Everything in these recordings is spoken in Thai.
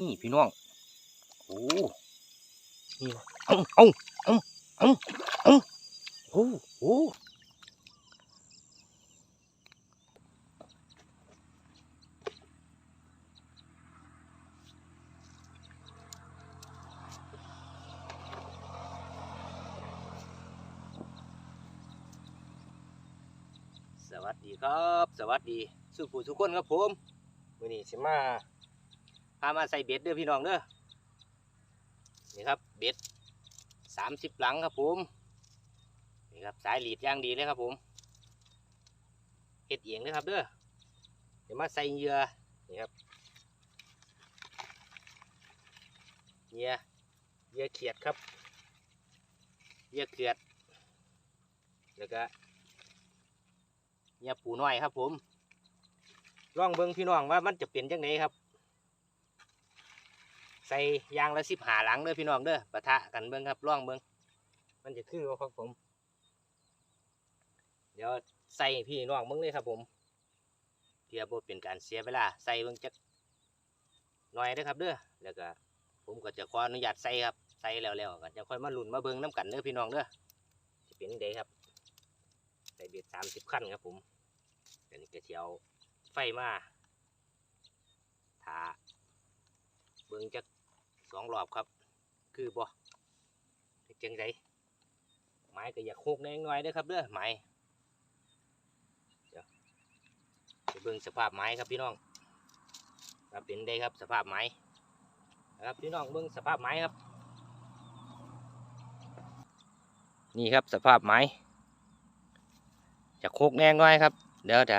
นี่พี่น้อง โอ้นี่เอาเอาเอาเอาเอาโอ้โอ้สวัสดีครับ สวัสดีสุผู้ทุกคนครับผมมือนี้สิมา พามาใส่เบ็ดเด้อพี่น้องเด้อนี่ครับเบ็ดสามสิบหลังครับผมนี่ครับสายหลีดย่างดีเลยครับผมเฮ็ดเอียงเลยครับเด้อเดี๋ยวมาใส่เหยื่อนี่ครับเหยื่อเหยื่อเขียดครับเหยื่อเขียด แล้วก็เหยื่อปูน้อยครับผมลองเบิ่งพี่น้องว่ามันจะเป็นจังไงครับ ใส่ยางละสิบหาหลังเด้อพี่น้องเด้อปะทะกันเบิ้งครับล่องเบิ้งมันจะคือว่าครับผม เดี๋ยวใส่พี่น้องเบิ้งเลยครับผมเพื่อบ่เป็นการเสียเวลาใส่เบิ้งจักหน่อยเด้อครับเด้อแล้วก็ผมก็จะขออนุญาตใส่ครับใส่แล้วแล้วก็จะค่อยมาลุ้นมาเบิ้งน้กันเด้อพี่น้องเด้อจะเป็นจังไดครับใส่เบ็ดสามสิบขั้นครับผมเดี๋ยวนี้ก็เที่ยวไฟมาถาเบิ้งจัก สองรอบครับ คือบ่เจังไดไม้ก็อยากโคกแนงหน่อยเด้อครับเด้อไม้เดี๋ยวไปเบิ่งสภาพไม้ครับพี่น้องว่าเป็นได้ครับสภาพไม้นะครับพี่น้องเบิ่งสภาพไม้ครับ นี่ครับสภาพไม้จะโคกแนงหน่อยครับเดี๋ยวจะ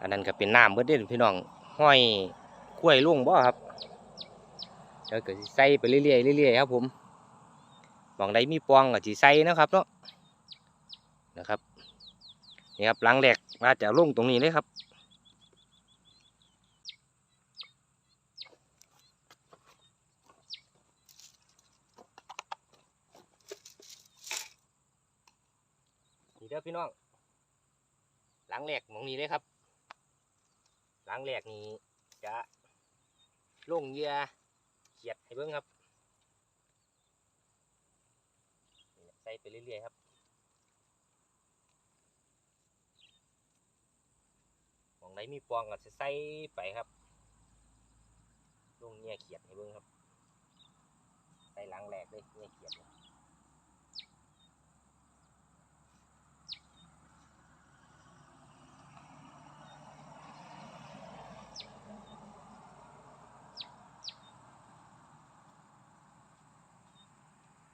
อันนั้นก็เป็นน้ำเบิดเด้อพี่น้องห้อยกล้วยลุงบ่ครับ ดี๋ยวก็ใส่ไปเรื่อยๆเรื่อยๆครับผมบางใดมีปองก็สิใส่นะครับเนาะนะครับนี่ครับหลังแหลกมาจะลงตรงนี้เลยครับนี่เด้อพี่น้องหลังแหลกมองนี้เลยครับ หลังแหลกนี้จะลงเยื่อ ขียดให้เบิ้งครับใส่ไปเรื่อยๆครับมองไหนมีปองก็จะใส่ไปครับลงเหยื่อเขียดให้เบิ้งครับใส่หลังแหลกเลยเหยื่อเขียดเลย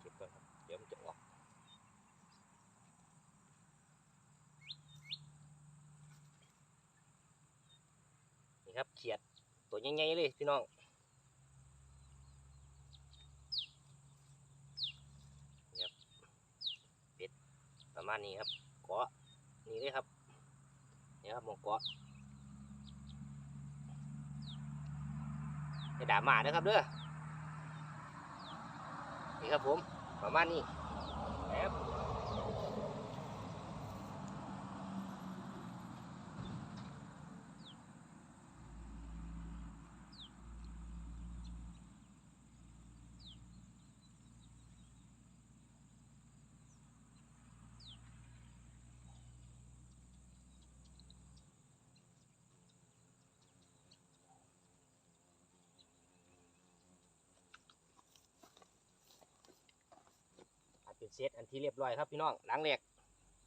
เก็บก่อนครับ เดี๋ยวมันจะออก นี่ ครับเขียดตัวใหญ่ๆเลยพี่น้องนี่ครับเป็ดประมาณนี้ครับเกาะนี่เลยครับนี่ครับมองเกาะอย่าด่าหมานะครับเด้อนี่ครับผมประมาณนี้ครับ เป็นเซตอันที่เรียบร้อยครับพี่น้องล้างแรก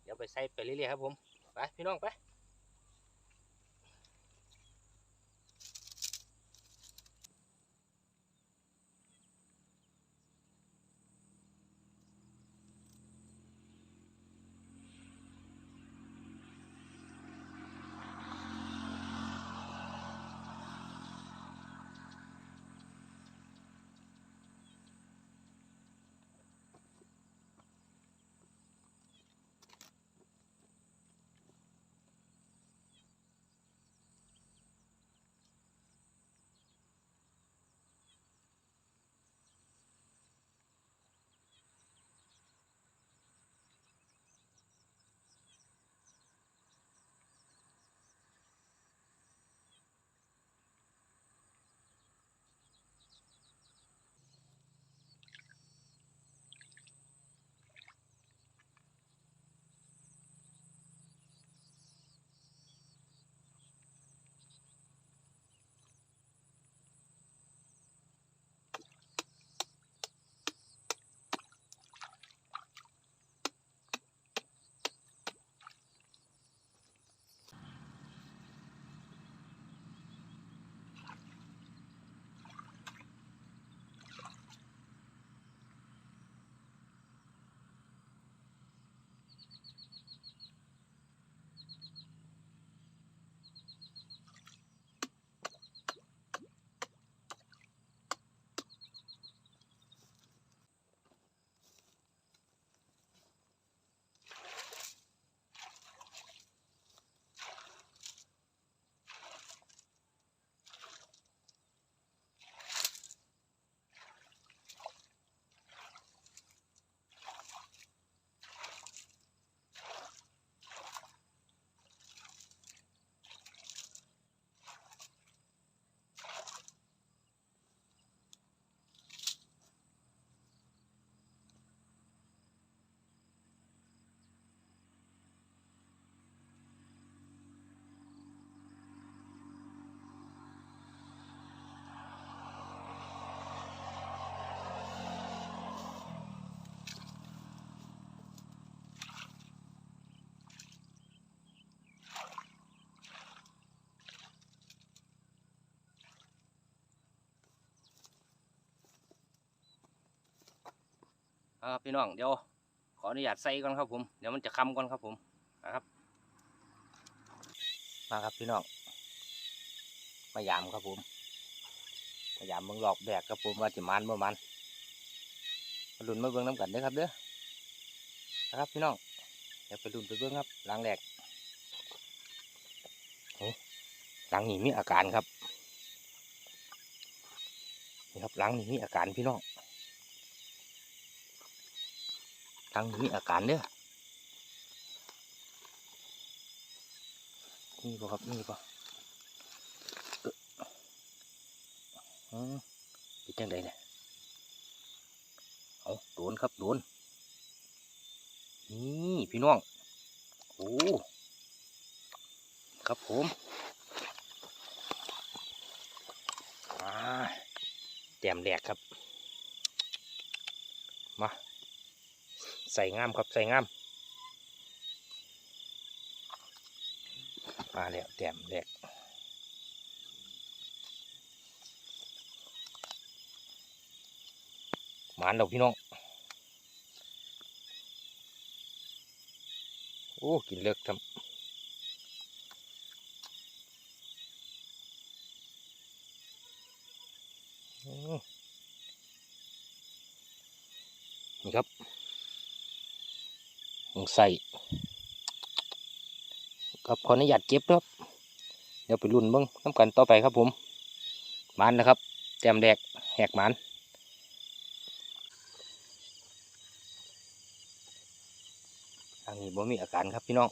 เดี๋ยวไปใส่ไปเรื่อยๆครับผมไปพี่น้องไป เอาครับพี่น้องเดี๋ยวขออนุญาตใส่ก่อนครับผมเดี๋ยวมันจะค้ำก่อนครับผมนะครับมาครับพี่น้องมายามครับผมมายามเบิ่งหลอกแบกครับผมว่าจะมันบ่มันมาลุ้นมาเบิ่งน้ำกันเด้อครับเด้อนะครับพี่น้องเดี๋ยวไปลุ้นไปเบิ่งครับหลังแรกโอ้หลังนี้มีอาการครับนี่ครับหลังนี้มีอาการพี่น้อง หลังนี้มีอาการเด้อนี่บ่ครับนี่บ่เอ้ออืมเป็นจังไดเนี่ยเอาโดนครับโดนนี่พี่น้องโอ้ครับผมอ่าแต้มแหลกครับ มา ใส่งามครับใส่งามมาแล้วแต้มแหลกหมานเราพี่น้องโอ้กินเลิกทำนี่ครับ ใส่ครับขออนุญาตเก็บครับเดี๋ยวไปรุ่นเบิ้งน้ำกันต่อไปครับผมมันนะครับแต้มแดกแหกมันทางนี้บ่มีอาการครับพี่น้อง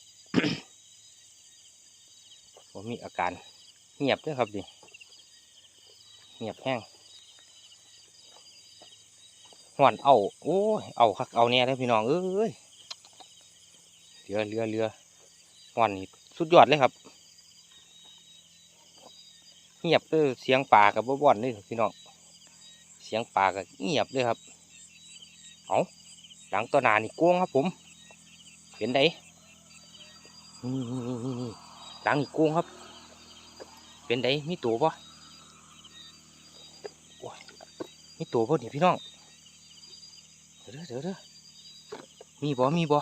บ่มีอาการเงียบด้วยครับดิเงียบแห้งหวานเอาโอ้ยเอาคักเอาเนี่ยเลยพี่น้องเอ้ย เรือเรือเรือหวานนี่สุดยอดเลยครับเงียบเออเสียงป่ากับบ่บ่อนเลยพี่น้องเสียงป่ากับเงียบเลยครับเอาหลังตัวหนานี่กวงครับ ผมเป็นไดนี่นี่นี่นี่นี่หลังอีกกุ้งครับ เป็นไดมีตัวปะมีตัวปะเนี่ยพี่น้องเดี๋ยวเด้อเดี๋ยวเด้อมีบ่มีบ่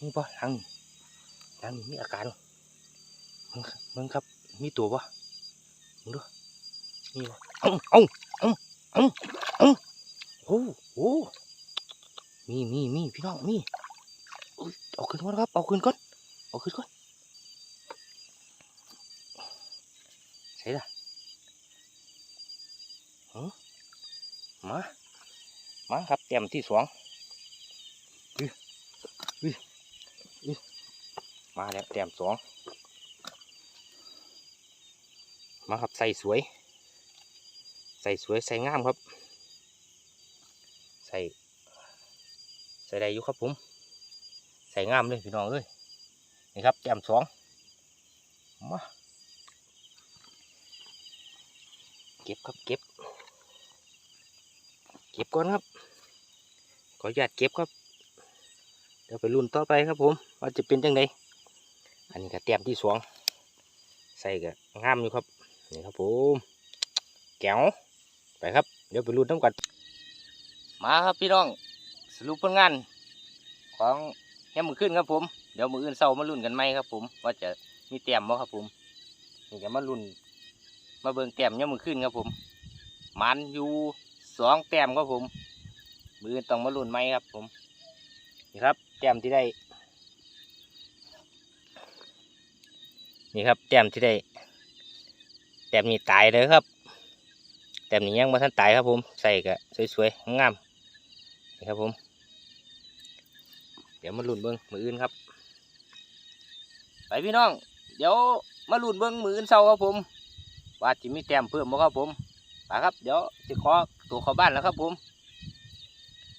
มีบ่หลังนี่หลังนี่มีอาการมึงมึงครับ มีตัวปะมึงดูมีบ่เอ้าเอ้าเอ้าเอ้าเอ้าโอ้โหมีมีมีพี่น้องมีอุ๊ยเอาขึ้นก่อนครับเอาขึ้นก่อนเอาขึ้นก่อนใช่ละมา มาครับเต็มที่สองอื้ออื้ออื้อ มาแล้วเต็มสองมาครับใส่สวย ใส่สวยใส่งามครับ ใส่ ใส่ได้อยู่ครับผม ใส่งามเลยพี่น้องเอ้ยนี่ครับแจ่มสองมาเก็บครับเก็บ เก็บก่อนครับขออนุญาตเก็บครับ ดี๋ยวไปรุ่นต่อไปครับผม ว่าจะเป็นจังไดอันนี้ก็แต้มที่สองใส่ก็งามอยู่ครับนี่ครับผมแก้วไปครับ เดี๋ยวไปรุ่นน้ำกันมาครับพี่น้องสรุปผลงาน ของแค่มือขึ้นครับผม เดี๋ยวมืออื่นเศร้ามาลุ้นกันไหมครับ ผมว่าจะมีแต้มบ่ครับผมนี่จะมาลุ้นมาเบิ่งแต้มเนี่ยมือขึ้นครับผมมันอยู่สองแต้มครับผม มืออื่นต้องมาลุ้นไหมครับผม นี่ครับ แต้มที่ได้ นี่ครับแต้มที่ได้แต้มนี้ตายเลยครับแต้มนี้ยังม่ทันตายครับผม ใส่กะสวยๆงามนี่ครับผม เดี๋ยวมาลุ้นเบิ้งมืออื่นครับไปพี่น้อง เดี๋ยวมาลุ้นเบิ้งมืออื่นเศร้าครับผม ว่าจะมีแต้มเพิ่มบ่ครับผมไปครับ เดี๋ยวจะขอตัวเข้าบ้านแล้วครับผม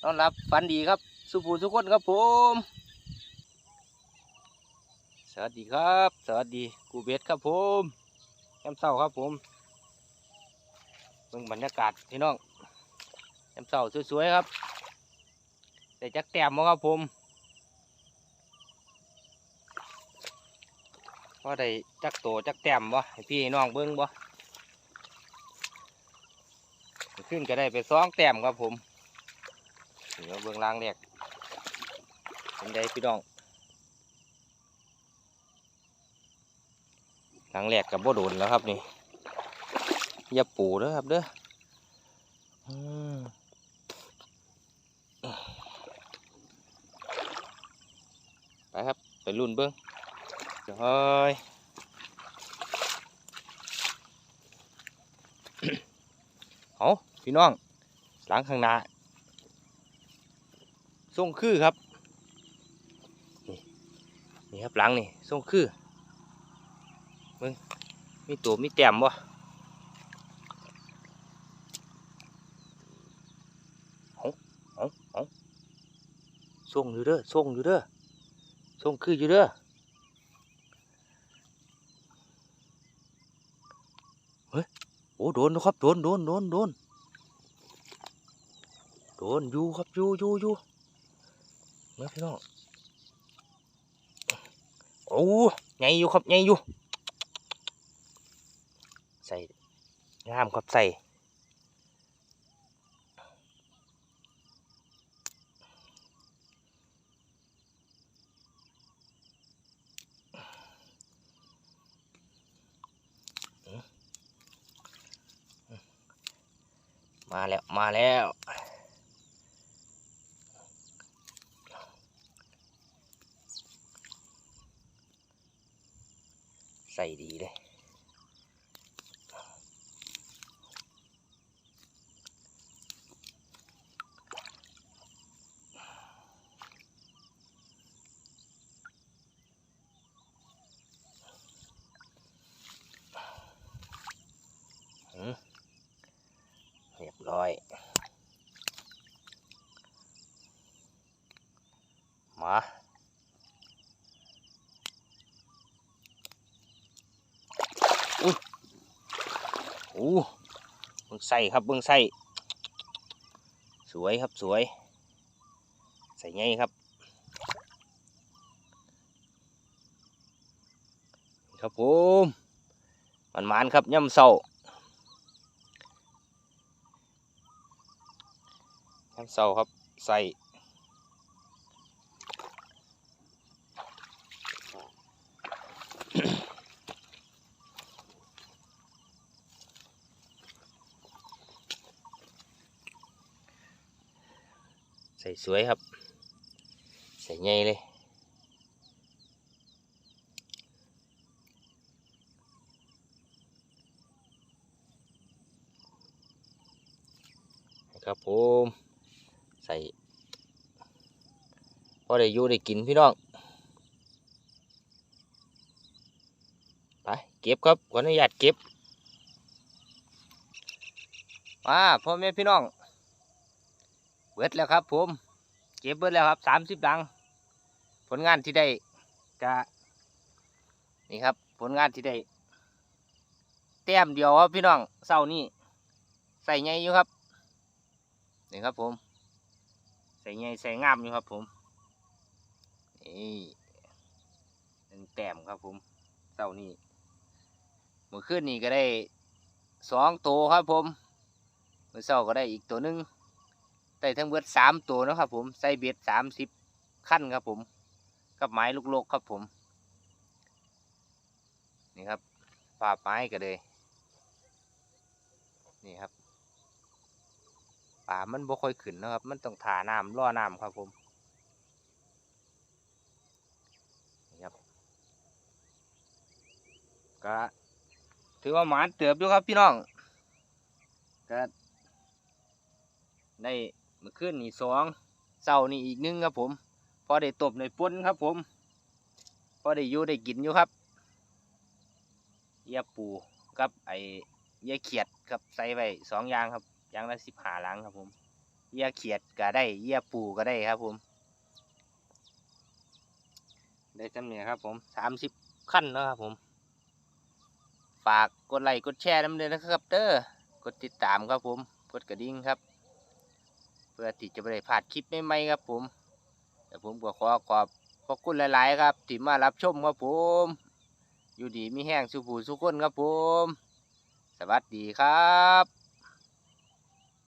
นอนรับฝันดีครับ สุภูทุกคนครับผม สวัสดีครับ สวัสดีกูเบสครับผมแอมเศร้าครับผมเบิ่งบรรยากาศพี่น้องแอมเศร้าสวยๆครับแต่จักแต้มบ่ครับผมพอได้จักโตจักแต้มบ่ให้พี่น้องเบิ้งบ่ขึ้นก็ได้ไปสองแต้มครับผมเดี๋ยวเบื้องล่างแรก เป็นไดพี่น้อง หล่างแรกกับบ่โดนแล้วครับนี่อย่าปูเด้อครับเด้อไปครับ ไปรุ่นเบิ้งเดี๋ยวเฮ้ยเอาพี่น้อง หลังข้างหน้าส่งคือครับ นี่ครับหลังนี่ส่งคือมึงมีตัวมีแต้มบ่เอาเอาเอาส่งอยู่เด้อส่งอยู่เด้อส่งคืออยู่เด้อเฮ้ยโอ้โดนนะครับโดนโดนโดนโดนโดนอยู่ครับอยู่อยู่อยู่มาพี่น้อง โอ้ใหญ่อยู่ครับใหญ่อยู่ใส่งามครับใส่มาแล้ว มาแล้ว ใส่ดีเลย อืมเรียบร้อย มา โอ้ เบิ่งใส่ครับเบิ่งใส่สวยครับสวย ใส่ไงครับ ครับผมมันมานครับย่ำเศร้าย่ำเศร้าครับใส่ สวยครับ ใส่ไงเลยครับผมใส่พอได้อยู่ได้กินพี่น้องไปเก็บครับขออนุญาตเก็บมาพ่อแม่พี่น้องเบิดแล้วครับผม เก็บเบิดแล้วครับสามสิบลัง ผลงานที่ได้กะนี่ครับ ผลงานที่ได้แต้มเดียวครับพี่น้องเสานี้ใส่ไงอยู่ครับนี่ครับผม ใส่ไงใส่งามอยู่ครับผมนี่หนึ่งแต้มครับผมเสานี้เมื่อคืนนี้ก็ได้สองตัวครับผมเมื่อเสาก็ได้อีกตัวหนึ่ง ได้ทั้งเบิดสามตัวนะครับผมใส่เบ็ดสามสิบขั้นครับผม กับไม้ลูกโลกครับผม นี่ครับปาไม้ก็เลย นี่ครับป่ามันบ่ค่อยขึ้นนะครับ มันต้องถาน้ำล่อน้ำครับผมนี่ครับก็ถือว่าหมานเติบอยู่ครับพี่น้องก็ได้ เมื่อคืนนี่สองเสาร์นี่อีกหนึ่งครับผม พอได้ตบในป้นครับผม พอได้อยู่ได้กินอยู่ครับเยียปูกับไอ้เยียเขียดครับใส่ไว้สองอย่างครับอย่างละสิบห้าลังครับผมเยียเขียดก็ได้เยียปูก็ได้ครับผม ได้จำเนี่ยครับผมสามสิบขั้นแล้วครับผม ฝากกดไลค์กดแชร์น้ำเลยนะครับเด้อกดติดตามครับผม กดกระดิ่งครับ พื่อที่จะไม่ได้พลาดคลิปใหม่ๆครับผมแต่ผมก็ขอขอบขอบคุณหลาย ๆ ครับที่มารับชมครับผม อยู่ดีมีแห้งสุผูสุคนครับผม สวัสดีครับ